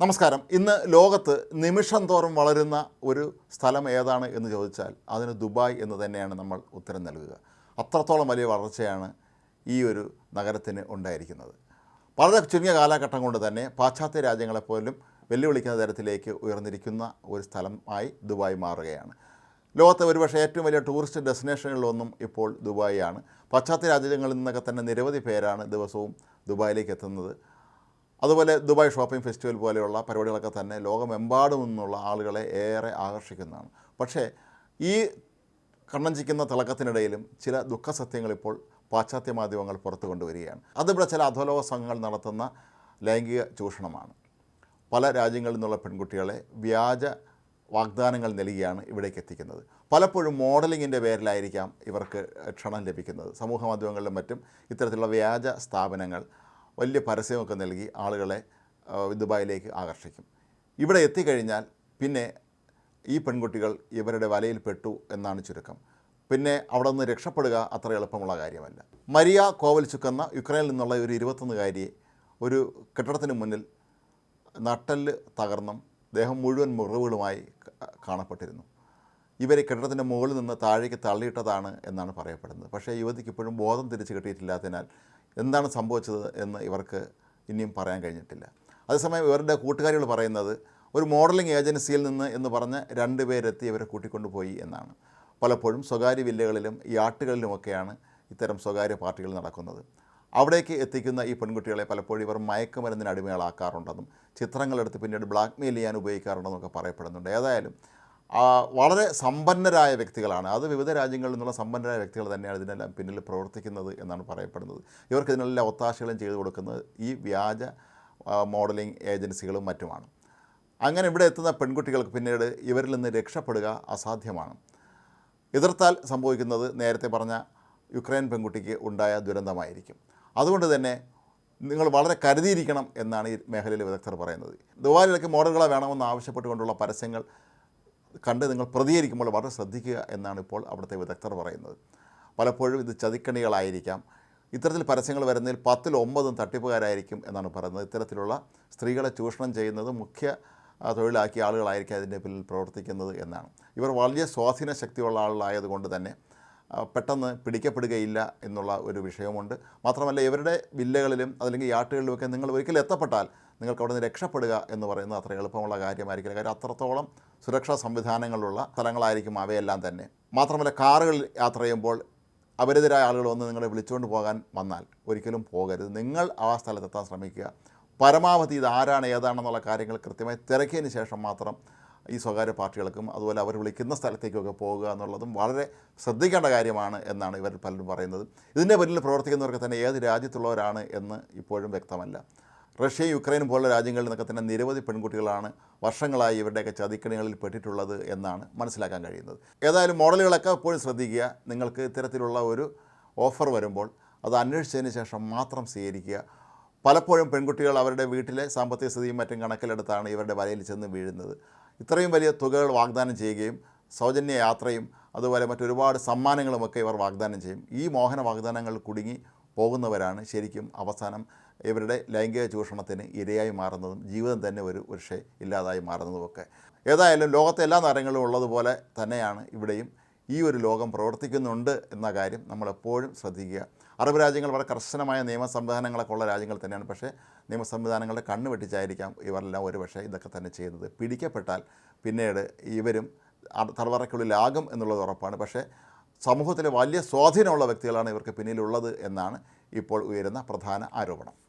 നമസ്കാരം. ഇന്ന് ലോകത്ത് നിമിഷം തോറും വളരുന്ന ഒരു സ്ഥലം ഏതാണ് എന്ന് ചോദിച്ചാൽ അതിന് ദുബായ് എന്ന് തന്നെയാണ് നമ്മൾ ഉത്തരം നൽകുക. അത്രത്തോളം വലിയ വളർച്ചയാണ് ഈ ഒരു നഗരത്തിന് ഉണ്ടായിരിക്കുന്നത്. വളരെ ചുരുങ്ങിയ കാലഘട്ടം കൊണ്ട് തന്നെ പാശ്ചാത്യ രാജ്യങ്ങളെപ്പോലും വെല്ലുവിളിക്കുന്ന തരത്തിലേക്ക് ഉയർന്നിരിക്കുന്ന ഒരു സ്ഥലമായി ദുബായ് മാറുകയാണ്. ലോകത്തെ ഒരുപക്ഷെ ഏറ്റവും വലിയ ടൂറിസ്റ്റ് ഡെസ്റ്റിനേഷനുകളിലൊന്നും ഇപ്പോൾ ദുബായിയാണ് പാശ്ചാത്യ രാജ്യങ്ങളിൽ നിന്നൊക്കെ തന്നെ നിരവധി പേരാണ് ദിവസവും ദുബായിലേക്ക് എത്തുന്നത്. അതുപോലെ ദുബായ് ഷോപ്പിംഗ് ഫെസ്റ്റിവൽ പോലെയുള്ള പരിപാടികളൊക്കെ തന്നെ ലോകമെമ്പാടും നിന്നുള്ള ആളുകളെ ഏറെ ആകർഷിക്കുന്നതാണ്. പക്ഷേ ഈ കണ്ണഞ്ചിക്കുന്ന തിളക്കത്തിനിടയിലും ചില ദുഃഖസത്യങ്ങൾ ഇപ്പോൾ പാശ്ചാത്യ മാധ്യമങ്ങൾ പുറത്തു കൊണ്ടുവരികയാണ്. അതിവിടെ ചില അധോലോക സംഘങ്ങൾ നടത്തുന്ന ലൈംഗിക ചൂഷണമാണ്. പല രാജ്യങ്ങളിൽ നിന്നുള്ള പെൺകുട്ടികളെ വ്യാജ വാഗ്ദാനങ്ങൾ നൽകിയാണ് ഇവിടേക്ക് എത്തിക്കുന്നത്. പലപ്പോഴും മോഡലിങ്ങിന്റെ പേരിലായിരിക്കാം ഇവർക്ക് ക്ഷണം ലഭിക്കുന്നത്. സമൂഹ മാധ്യമങ്ങളിലും മറ്റും ഇത്തരത്തിലുള്ള വ്യാജ സ്ഥാപനങ്ങൾ വലിയ പരസ്യമൊക്കെ നൽകി ആളുകളെ ദുബായിലേക്ക് ആകർഷിക്കും. ഇവിടെ എത്തിക്കഴിഞ്ഞാൽ പിന്നെ ഈ പെൺകുട്ടികൾ ഇവരുടെ വലയിൽപ്പെട്ടു എന്നാണ് ചുരുക്കം. പിന്നെ അവിടെ നിന്ന് രക്ഷപ്പെടുക അത്ര എളുപ്പമുള്ള കാര്യമല്ല. മരിയ കോവൽചുക്ക് എന്ന യുക്രൈനിൽ നിന്നുള്ള ഒരു ഇരുപത്തൊന്നുകാരിയെ ഒരു കെട്ടിടത്തിന് മുന്നിൽ നട്ടൽ തകർന്നും ദേഹം മുഴുവൻ മുറിവുകളുമായി കാണപ്പെട്ടിരുന്നു. ഇവരെ കെട്ടിടത്തിന്റെ മുകളിൽ നിന്ന് താഴേക്ക് തള്ളിയിട്ടതാണ് എന്നാണ് പറയപ്പെടുന്നത്. പക്ഷേ യുവതിക്ക് ഇപ്പോഴും ബോധം തിരിച്ചു കിട്ടിയിട്ടില്ലാത്തതിനാൽ എന്താണ് സംഭവിച്ചത് എന്ന് ഇവർക്ക് ഇനിയും പറയാൻ കഴിഞ്ഞിട്ടില്ല. അതേസമയം ഇവരുടെ കൂട്ടുകാരികൾ പറയുന്നത് ഒരു മോഡലിംഗ് ഏജൻസിയിൽ നിന്ന് എന്ന് പറഞ്ഞ് രണ്ട് പേരെത്തി ഇവരെ കൂട്ടിക്കൊണ്ടുപോയി എന്നാണ്. പലപ്പോഴും സ്വകാര്യ വില്ലകളിലും യാട്ടുകളിലുമൊക്കെയാണ് ഇത്തരം സ്വകാര്യ പാർട്ടികൾ നടക്കുന്നത്. അവിടേക്ക് എത്തിക്കുന്ന ഈ പെൺകുട്ടികളെ പലപ്പോഴും ഇവർ മയക്കുമരുന്നിന് അടിമകളാക്കാറുണ്ടെന്നും ചിത്രങ്ങളെടുത്ത് പിന്നീട് ബ്ലാക്ക്മെയിൽ ചെയ്യാൻ ഉപയോഗിക്കാറുണ്ടെന്നൊക്കെ പറയപ്പെടുന്നുണ്ട്. ഏതായാലും വളരെ സമ്പന്നരായ വ്യക്തികളാണ്. അത് വിവിധ രാജ്യങ്ങളിൽ നിന്നുള്ള സമ്പന്നരായ വ്യക്തികൾ തന്നെയാണ് ഇതിനെല്ലാം പിന്നിൽ പ്രവർത്തിക്കുന്നത് എന്നാണ് പറയപ്പെടുന്നത്. ഇവർക്ക് ഇതിനെല്ലാം ഒത്താശകളും ചെയ്തു കൊടുക്കുന്നത് ഈ വ്യാജ മോഡലിംഗ് ഏജൻസികളും മറ്റുമാണ്. അങ്ങനെ ഇവിടെ എത്തുന്ന പെൺകുട്ടികൾക്ക് പിന്നീട് ഇവരിൽ നിന്ന് രക്ഷപ്പെടുക അസാധ്യമാണ്. എതിർത്താൽ സംഭവിക്കുന്നത് നേരത്തെ പറഞ്ഞ യുക്രൈൻ പെൺകുട്ടിക്ക് ഉണ്ടായ ദുരന്തമായിരിക്കും. അതുകൊണ്ട് തന്നെ നിങ്ങൾ വളരെ കരുതിയിരിക്കണം എന്നാണ് ഈ മേഖലയിലെ വിദഗ്ധർ പറയുന്നത്. ദുബായിലേക്ക് മോഡലുകളെ വേണമെന്ന് ആവശ്യപ്പെട്ടുകൊണ്ടുള്ള പരസ്യങ്ങൾ കണ്ട് നിങ്ങൾ പ്രതികരിക്കുമ്പോൾ വളരെ ശ്രദ്ധിക്കുക എന്നാണ് ഇപ്പോൾ അവിടുത്തെ വിദഗ്ധർ പറയുന്നത്. പലപ്പോഴും ഇത് ചതിക്കണികളായിരിക്കാം. ഇത്തരത്തിൽ പരസ്യങ്ങൾ വരുന്നതിൽ പത്തിൽ ഒമ്പതും തട്ടിപ്പുകാരായിരിക്കും എന്നാണ് പറയുന്നത്. ഇത്തരത്തിലുള്ള സ്ത്രീകളെ ചൂഷണം ചെയ്യുന്നത് മുഖ്യ തൊഴിലാക്കിയ ആളുകളായിരിക്കും അതിന്റെ പിന്നിൽ പ്രവർത്തിക്കുന്നത് എന്നാണ്. ഇവർ വലിയ സ്വാധീന ശക്തിയുള്ള ആളുകളായതുകൊണ്ട് തന്നെ പെട്ടെന്ന് പിടിക്കപ്പെടുകയില്ല എന്നുള്ള ഒരു വിഷയമുണ്ട്. മാത്രമല്ല ഇവരുടെ വില്ലകളിലും അല്ലെങ്കിൽ യാട്ടുകളിലുമൊക്കെ നിങ്ങൾ ഒരിക്കലും എത്തപ്പെട്ടാൽ നിങ്ങൾക്ക് അവിടെ നിന്ന് രക്ഷപ്പെടുക എന്ന് പറയുന്നത് അത്ര എളുപ്പമുള്ള കാര്യമായിരിക്കില്ല. കാര്യം അത്രത്തോളം സുരക്ഷാ സംവിധാനങ്ങളുള്ള സ്ഥലങ്ങളായിരിക്കും അവയെല്ലാം തന്നെ. മാത്രമല്ല കാറുകളിൽ യാത്ര ചെയ്യുമ്പോൾ അപരിതരായ ആളുകൾ വന്ന് നിങ്ങളെ വിളിച്ചുകൊണ്ട് പോകാൻ വന്നാൽ ഒരിക്കലും പോകരുത്. നിങ്ങൾ ആ സ്ഥലത്തെത്താൻ ശ്രമിക്കുക. പരമാവധി ഇത് ആരാണ് ഏതാണെന്നുള്ള കാര്യങ്ങൾ കൃത്യമായി തിരക്കിയതിന് ശേഷം മാത്രം ഈ സ്വകാര്യ പാർട്ടികൾക്കും അതുപോലെ അവർ വിളിക്കുന്ന സ്ഥലത്തേക്കൊക്കെ പോകുക എന്നുള്ളതും വളരെ ശ്രദ്ധിക്കേണ്ട കാര്യമാണ് എന്നാണ് ഇവർ പലരും പറയുന്നത്. ഇതിന്റെ പിന്നിൽ പ്രവർത്തിക്കുന്നവർക്ക് തന്നെ ഏത് രാജ്യത്തുള്ളവരാണ് എന്ന് ഇപ്പോഴും വ്യക്തമല്ല. റഷ്യയും യുക്രൈനും പോലുള്ള രാജ്യങ്ങളിൽ നിന്നൊക്കെ തന്നെ നിരവധി പെൺകുട്ടികളാണ് വർഷങ്ങളായി ഇവരുടെയൊക്കെ ചതിക്കണികളിൽ പെട്ടിട്ടുള്ളത് എന്നാണ് മനസ്സിലാക്കാൻ കഴിയുന്നത്. ഏതായാലും മോഡലുകളൊക്കെ എപ്പോഴും ശ്രദ്ധിക്കുക. നിങ്ങൾക്ക് ഇത്തരത്തിലുള്ള ഒരു ഓഫർ വരുമ്പോൾ അത് അന്വേഷിച്ചതിന് ശേഷം മാത്രം സ്വീകരിക്കുക. പലപ്പോഴും പെൺകുട്ടികൾ അവരുടെ വീട്ടിലെ സാമ്പത്തിക സ്ഥിതിയും മറ്റും കണക്കിലെടുത്താണ് ഇവരുടെ വലയിൽ ചെന്ന് വീഴുന്നത്. ഇത്രയും വലിയ തുകകൾ വാഗ്ദാനം ചെയ്യുകയും സൗജന്യ യാത്രയും അതുപോലെ മറ്റൊരുപാട് സമ്മാനങ്ങളുമൊക്കെ ഇവർ വാഗ്ദാനം ചെയ്യും. ഈ മോഹന വാഗ്ദാനങ്ങൾ കുടുങ്ങി പോകുന്നവരാണ് ശരിക്കും അവസാനം ഇവരുടെ ലൈംഗിക ചൂഷണത്തിന് ഇരയായി മാറുന്നതും ജീവിതം തന്നെ ഒരു പക്ഷേ ഇല്ലാതായി മാറുന്നതുമൊക്കെ. ഏതായാലും ലോകത്തെ എല്ലാ നരങ്ങളും ഉള്ളതുപോലെ തന്നെയാണ് ഇവിടെയും ഈ ഒരു ലോകം പ്രവർത്തിക്കുന്നുണ്ട് എന്ന കാര്യം നമ്മളെപ്പോഴും ശ്രദ്ധിക്കുക. അറബ് രാജ്യങ്ങൾ വളരെ കർശനമായ നിയമ സംവിധാനങ്ങളൊക്കെ ഉള്ള രാജ്യങ്ങൾ തന്നെയാണ്. പക്ഷേ നിയമ സംവിധാനങ്ങളുടെ കണ്ണ് വെട്ടിച്ചായിരിക്കാം ഇവരെല്ലാം ഒരു പക്ഷേ ഇതൊക്കെ തന്നെ ചെയ്യുന്നത്. പിടിക്കപ്പെട്ടാൽ പിന്നീട് ഇവരും തടവറയ്ക്കുള്ളിലാകും എന്നുള്ളത് ഉറപ്പാണ്. പക്ഷേ സമൂഹത്തിലെ വലിയ സ്വാധീനമുള്ള വ്യക്തികളാണ് ഇവർക്ക് പിന്നിലുള്ളത് എന്നാണ് ഇപ്പോൾ ഉയരുന്ന പ്രധാന ആരോപണം.